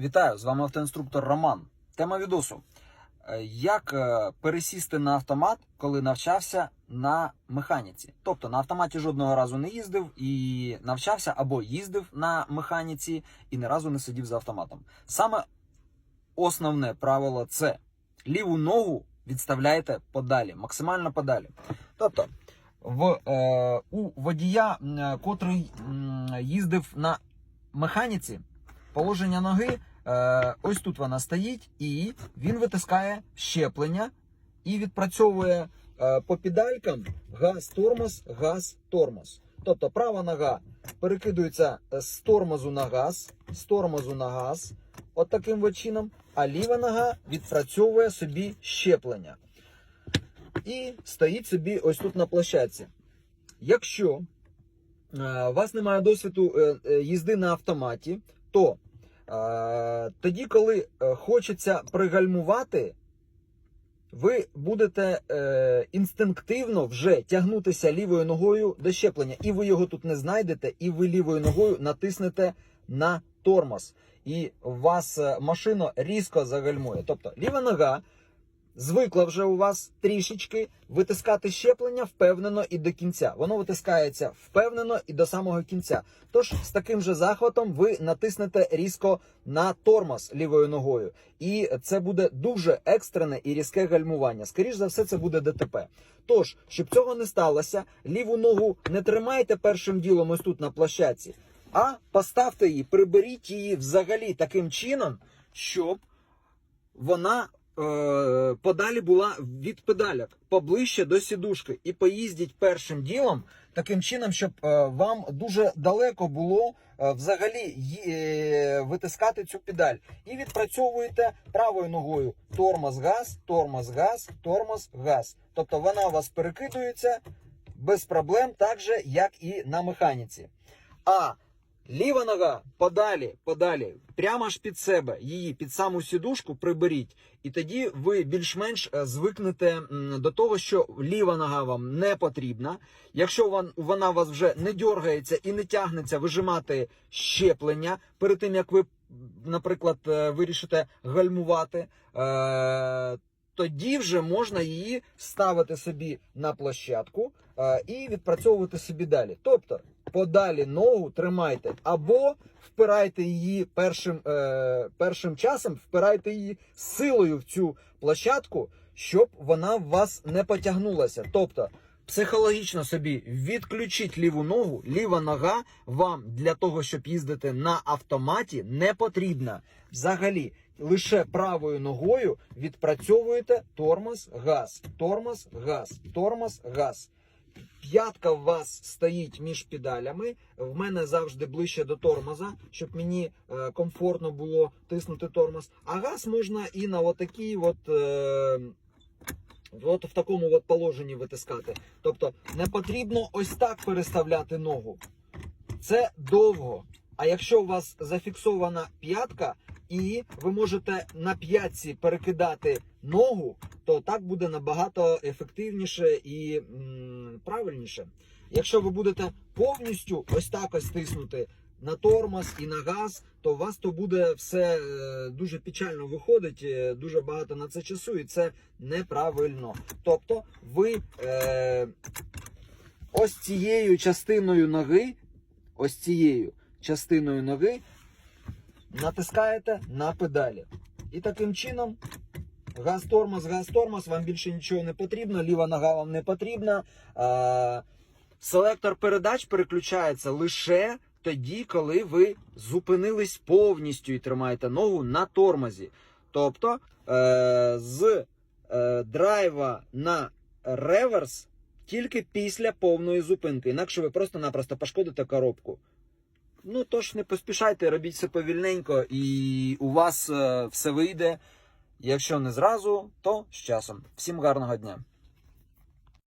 Вітаю, з вами автоінструктор Роман. Тема відосу. Е, Як е, пересісти на автомат, коли навчався на механіці? Тобто на автоматі жодного разу не їздив і навчався або їздив на механіці і ні разу не сидів за автоматом. Саме основне правило це ліву ногу відставляєте подалі, максимально подалі. Тобто, в, е, у водія, котрий їздив на механіці, положення ноги. Е, ось тут вона стоїть, і він витискає щеплення і відпрацьовує е, по педалькам газ, тормоз, газ, тормоз. Тобто права нога перекидується з тормозу на газ, з тормозу на газ, от таким от чином, а ліва нога відпрацьовує собі щеплення. І стоїть собі ось тут на площадці. Якщо е, у вас немає досвіду їзди на автоматі, то тоді, коли е, хочеться пригальмувати, ви будете е, інстинктивно вже тягнутися лівою ногою до щеплення, і ви його тут не знайдете, і ви лівою ногою натиснете на тормоз. І вас е, машина різко загальмує. Тобто ліва нога звикла вже у вас трішечки витискати щеплення впевнено і до кінця. Воно витискається впевнено і до самого кінця. Тож з таким же захватом ви натиснете різко на тормоз лівою ногою. І це буде дуже екстрене і різке гальмування. Скоріш за все, це буде ДТП. Тож, щоб цього не сталося, ліву ногу не тримайте першим ділом ось тут на площадці, а поставте її, приберіть її взагалі таким чином, щоб вона подалі була від педаляк, поближче до сідушки. І поїздіть першим ділом таким чином, щоб е, вам дуже далеко було е, взагалі е, витискати цю педаль. І відпрацьовуєте правою ногою тормоз, газ, тормоз, газ, тормоз, газ. Тобто вона у вас перекидується без проблем, так же, як і на механіці. А Ліва нога подалі, подалі, прямо ж під себе, її під саму сідушку приберіть, і тоді ви більш-менш е, звикнете до того, що ліва нога вам не потрібна. Якщо вона у вас вже не дергається і не тягнеться вижимати щеплення перед тим, як ви, наприклад, е, вирішите гальмувати. Тоді вже можна її ставити собі на площадку е, і відпрацьовувати собі далі. Тобто подалі ногу тримайте або впирайте її першим, е, першим часом, впирайте її силою в цю площадку, щоб вона в вас не потягнулася. Тобто психологічно собі відключіть ліву ногу, ліва нога вам для того, щоб їздити на автоматі, не потрібна. Взагалі, лише правою ногою відпрацьовуєте тормоз, газ, тормоз, газ, тормоз, газ. П'ятка у вас стоїть між педалями. В мене завжди ближче до тормоза, щоб мені е, комфортно було тиснути тормоз. А газ можна і на отакій от. Е, От в такому от положенні витискати. Тобто не потрібно ось так переставляти ногу. Це довго. А якщо у вас зафіксована п'ятка, і ви можете на п'ятці перекидати ногу, то так буде набагато ефективніше і м, правильніше. Якщо ви будете повністю ось так ось тиснути на тормоз і на газ, то у вас то буде все е, дуже печально виходить, е, дуже багато на це часу, і це неправильно. Тобто, ви е, ось цією частиною ноги, ось цією частиною ноги натискаєте на педалі. І таким чином газ тормоз, газ тормоз, вам більше нічого не потрібно, ліва нога вам не потрібна. Е, селектор передач переключається лише тоді, коли ви зупинились повністю і тримаєте ногу на тормозі. Тобто е, з е, драйва на реверс тільки після повної зупинки. Інакше ви просто-напросто пошкодите коробку. Ну тож не поспішайте, робіть все повільненько, і у вас е, все вийде. Якщо не зразу, то з часом. Всім гарного дня!